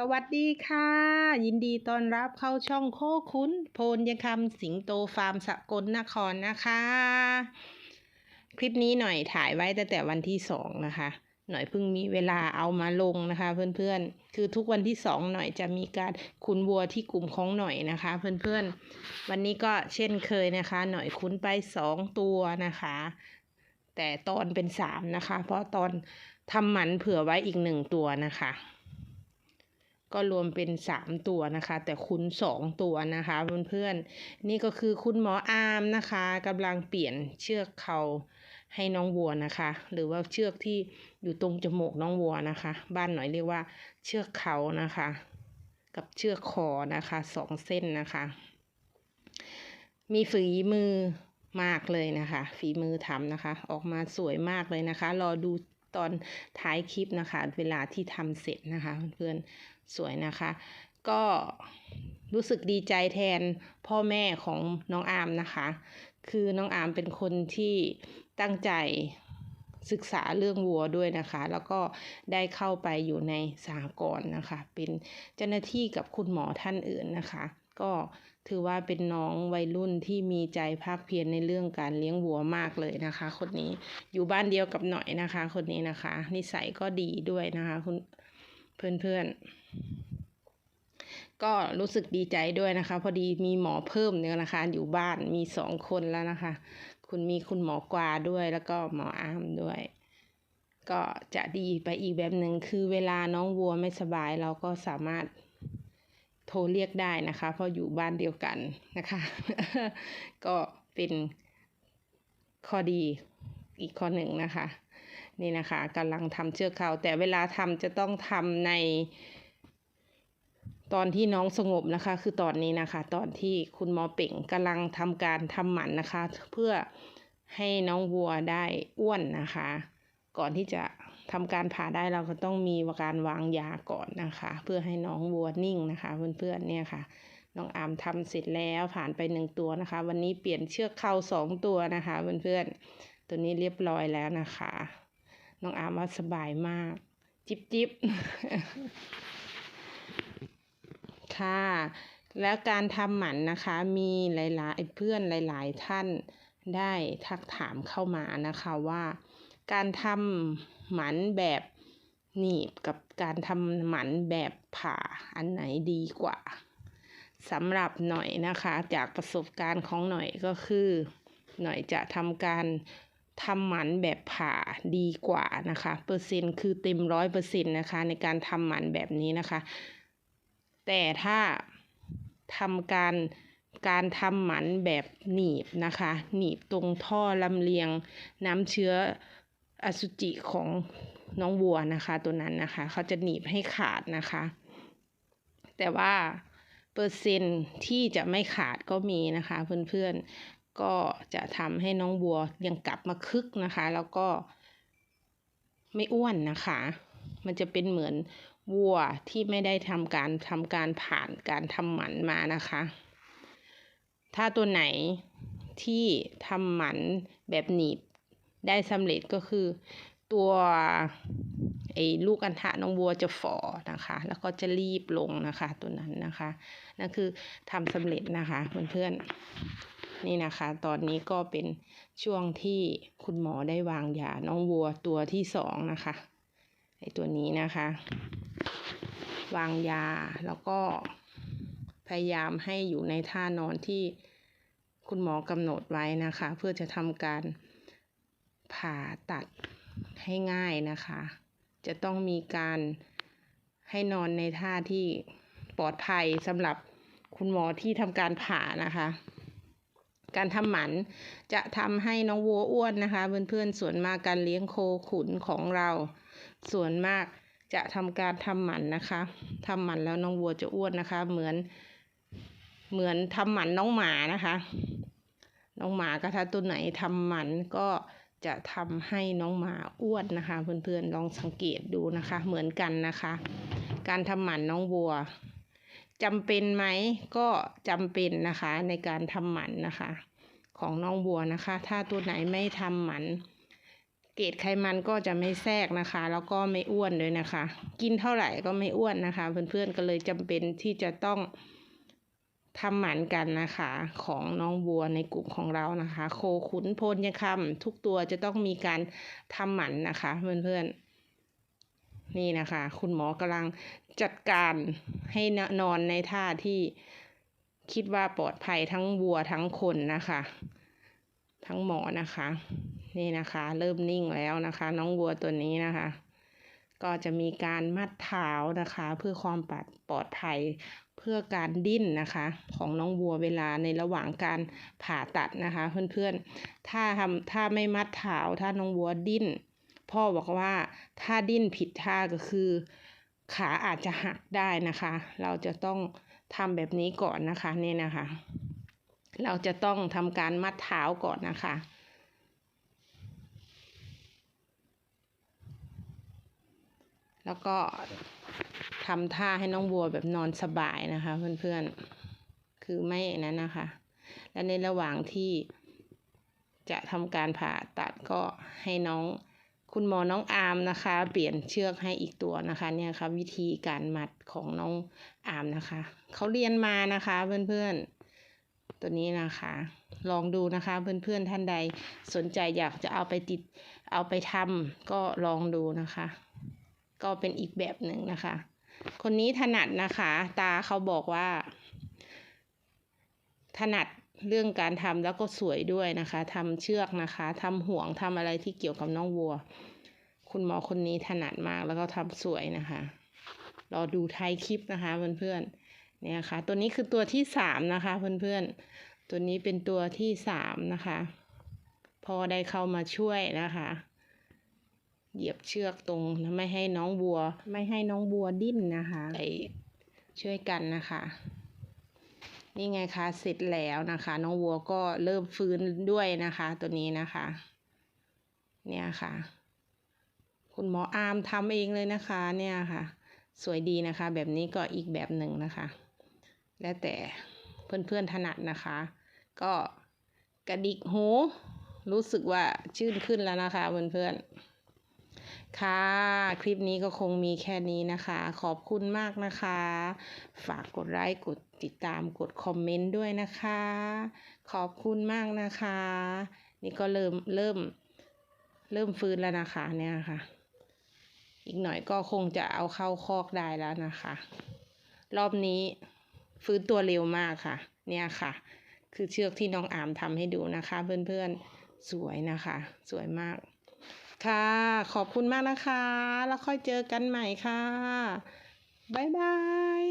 สวัสดีค่ะ ยินดีต้อนรับเข้าช่องโคคุ้น โพนยังคำสิงโตฟาร์มสกลนครนะคะ คลิปนี้หน่อยถ่ายไว้ตั้งแต่วันที่สองนะคะ หน่อยเพิ่งมีเวลาเอามาลงนะคะ เพื่อนๆ คือทุกวันที่สองหน่อยจะมีการคุ้นวัวที่กลุ่มของหน่อยนะคะ เพื่อนๆ วันนี้ก็เช่นเคยนะคะ หน่อยคุ้นไปสองตัวนะคะ แต่ตอนเป็นสามนะคะ เพราะตอนทำหมันเผื่อไว้อีกหนึ่งตัวนะคะ ก็รวมเป็นสามตัวนะคะ แต่คุณสองตัวนะคะเพื่อนๆนี่ก็คือคุณหมออามนะคะกำลังเปลี่ยนเชือกเขาให้น้องวัวนะคะ หรือว่าเชือกที่อยู่ตรงจมูกน้องวัวนะคะ บ้านหน่อยเรียกว่าเชือกเขานะคะ กับเชือกคอนะคะสองเส้นนะคะ มีฝีมือมากเลยนะคะ ฝีมือทำนะคะ ออกมาสวยมากเลยนะคะ รอดู ตอนท้ายคลิปนะคะ เวลาที่ทำเสร็จนะคะ เพื่อนๆสวยนะคะ ก็รู้สึกดีใจแทนพ่อแม่ของน้องอามนะคะ คือน้องอามเป็นคนที่ตั้งใจศึกษาเรื่องวัวด้วยนะคะ แล้วก็ได้เข้าไปอยู่ในสหกรณ์นะคะ เป็นเจ้าหน้าที่กับคุณหมอท่านอื่นนะคะ ก็ ถือว่าเป็นน้องวัยรุ่นที่มีใจภาคเพียรในเรื่องการเลี้ยงวัวมากเลยนะคะ คนนี้อยู่บ้านเดียวกับหน่อยนะคะ คนนี้นะคะ นิสัยก็ดีด้วยนะคะคุณเพื่อนๆก็รู้สึกดีใจด้วยนะคะ พอดีมีหมอเพิ่มเนี่ยนะคะ อยู่บ้านมีสองคนแล้วนะคะ คุณมีคุณหมอกวาด้วยแล้วก็หมออามด้วย ก็จะดีไปอีกแบบหนึ่งคือเวลาน้องวัวไม่สบายเราก็สามารถ โทรเรียกได้นะคะ เพราะอยู่บ้านเดียวกันนะคะ ก็เป็นข้อดีอีกข้อหนึ่งนะคะ นี่นะคะกำลังทำเชือกเขาแต่เวลาทำจะต้องทำใน ตอนที่น้องสงบนะคะ คือตอนนี้นะคะ ตอนที่คุณหมอเป่งกำลังทำการทำหมันนะคะ เพื่อให้น้องวัวได้อ้วนนะคะ ก่อนที่จะ ทำการผ่าได้เราก็ต้องมีการวางยาก่อนนะคะ เพื่อให้น้องวัวนิ่งนะคะเพื่อนๆเนี่ยค่ะ น้องอามทำเสร็จแล้วผ่านไปหนึ่งตัวนะคะ วันนี้เปลี่ยนเชือกเข้าสองตัวนะคะเพื่อนๆตัวนี้เรียบร้อยแล้วนะคะ น้องอามว่าสบายมาก จิบจิบค่ะแล้วการทำหมันนะคะมีหลายๆเพื่อนหลาย ๆ ท่านได้ทักถามเข้ามานะคะว่า การทำ หมันแบบหนีบกับการทำหมันแบบผ่าอันไหนดีกว่าสำหรับหน่อยนะคะ จากประสบการณ์ของหน่อยก็คือ หน่อยจะทำการทำหมันแบบผ่าดีกว่านะคะ เปอร์เซ็นต์คือเต็มร้อยเปอร์เซ็นต์นะคะ ในการทำหมันแบบนี้นะคะ แต่ถ้าทำการการทำหมันแบบหนีบนะคะ หนีบตรงท่อลำเลียงน้ำเชื้อ อสุจิของน้องวัวนะคะ ตัวนั้นนะคะ เขาจะหนีบให้ขาดนะคะ แต่ว่าเปอร์เซ็นที่จะไม่ขาดก็มีนะคะ เพื่อนๆก็จะทำให้น้องวัวยังกลับมาคึกนะคะ แล้วก็ไม่อ้วนนะคะ มันจะเป็นเหมือนวัวที่ไม่ได้ทำการทำการผ่านการทำหมันมานะคะ ถ้าตัวไหนที่ทำหมันแบบหนีบ ได้สำเร็จก็คือตัวไอ้ลูกอัณฑะน้องวัวจะฝ่อนะคะ แล้วก็จะรีบลงนะคะตัวนั้นนะคะนั่นคือทำสำเร็จนะคะเพื่อนๆนี่นะคะ ตอนนี้ก็เป็นช่วงที่คุณหมอได้วางยาน้องวัวตัวที่สองนะคะไอ้ตัวนี้นะคะ วางยาแล้วก็พยายามให้อยู่ในท่านอนที่คุณหมอกำหนดไว้นะคะ เพื่อจะทำการ ผ่าตัดให้ง่ายนะคะ จะต้องมีการให้นอนในท่าที่ปลอดภัยสำหรับคุณหมอที่ทำการผ่านะคะ การทำหมันจะทำให้น้องวัวอ้วนนะคะ เพื่อนๆส่วนมากการเลี้ยงโคขุนของเรา ส่วนมากจะทำการทำหมันนะคะทำหมันแล้วน้องวัวจะอ้วนนะคะ เหมือนเหมือนทำหมันน้องหมานะคะ น้องหมาก็ถ้าตัวไหนทำหมันก็ จะทำให้น้องหมาอ้วนนะคะ เพื่อนๆลองสังเกตดูนะคะ เหมือนกันนะคะ การทำหมันน้องวัวจำเป็นไหมก็จำเป็นนะคะในการทำหมันนะคะ ของน้องวัวนะคะ ถ้าตัวไหนไม่ทำหมันเกรดไขมันก็จะไม่แทรกนะคะ แล้วก็ไม่อ้วนด้วยนะคะ กินเท่าไหร่ก็ไม่อ้วนนะคะ เพื่อนๆก็เลยจำเป็นที่จะต้อง ทำหมันกันนะคะ ของน้องบัวในกลุ่มของเรานะคะ โคขุนโพนยคำทุกตัวจะต้องมีการทำหมันนะคะเพื่อนๆ นี่นะคะ คุณหมอกำลังจัดการให้นอนในท่าที่คิดว่าปลอดภัยทั้งวัวทั้งคนนะคะ ทั้งหมอนะคะ นี่นะคะ เริ่มนิ่งแล้วนะคะ น้องวัวตัวนี้นะคะ ก็จะมีการมัดเท้านะคะ เพื่อความปลอดภัยเพื่อการดิ้นนะคะ ของน้องวัวเวลาในระหว่างการผ่าตัดนะคะ เพื่อนๆ ถ้าทำถ้าไม่มัดเท้าถ้าน้องวัวดิ้น พ่อบอกว่าถ้าดิ้นผิดท่าก็คือ ขาอาจจะหักได้นะคะ เราจะต้องทำแบบนี้ก่อนนะคะนี่นะคะ เราจะต้องทำการมัดเท้าก่อนนะคะ แล้วก็ทำท่าให้น้องวัวแบบนอนสบายนะคะ เพื่อนๆ คือไม่นั้นนะคะ และในระหว่างที่จะทำการผ่าตัดก็ให้น้องคุณหมอน้องอาร์มนะคะ เปลี่ยนเชือกให้อีกตัวนะคะเนี่ยค่ะวิธีการมัดของน้องอาร์มนะคะเขาเรียนมานะคะเพื่อนๆ ตัวนี้นะคะ ลองดูนะคะเพื่อนๆท่านใดสนใจอยากจะเอาไปติดเอาไปทำก็ลองดูนะคะ ก็เป็นอีกแบบหนึ่งนะคะ คนนี้ถนัดนะคะ ตาเขาบอกว่า ถนัดเรื่องการทำแล้วก็สวยด้วยนะคะทำเชือกนะคะทำห่วงทำอะไรที่เกี่ยวกับน้องวัว คุณหมอคนนี้ถนัดมากแล้วก็ทำสวยนะคะ รอดูท้ายคลิปนะคะเพื่อนๆเนี่ยค่ะ ตัวนี้คือตัวที่สามนะคะเพื่อนๆ ตัวนี้เป็นตัวที่สามนะคะ พอได้เข้ามาช่วยนะคะ เหยียบเชือกตรงไม่ให้น้องวัว ไม่ให้น้องวัวดิ้นนะคะไปช่วยกันนะคะ นี่ไงคะเสร็จแล้วนะคะ น้องวัวก็เริ่มฟื้นด้วยนะคะ ตัวนี้นะคะ เนี่ยค่ะ คุณหมออาร์มทำเองเลยนะคะ เนี่ยค่ะ สวยดีนะคะ แบบนี้ก็อีกแบบหนึ่งนะคะ แล้วแต่เพื่อนๆถนัดนะคะ ก็กระดิกหูรู้สึกว่าชื่นขึ้นแล้วนะคะเพื่อนๆ ค่ะ คลิปนี้ก็คงมีแค่นี้นะคะ ขอบคุณมากนะคะ ฝากกดไลค์กดติดตามกดคอมเมนต์ด้วยนะคะ ขอบคุณมากนะคะ นี่ก็เริ่มเริ่มเริ่มฟื้นแล้วนะคะเนี่ยค่ะ อีกหน่อยก็คงจะเอาเข้าคอกได้แล้วนะคะ รอบนี้ฟื้นตัวเร็วมากค่ะ เนี่ยค่ะ คือเชือกที่น้องอามทำให้ดูนะคะ เพื่อนๆสวยนะคะ สวยมาก ค่ะ ขอบคุณมากนะคะ แล้วค่อยเจอกันใหม่ค่ะ บ๊ายบาย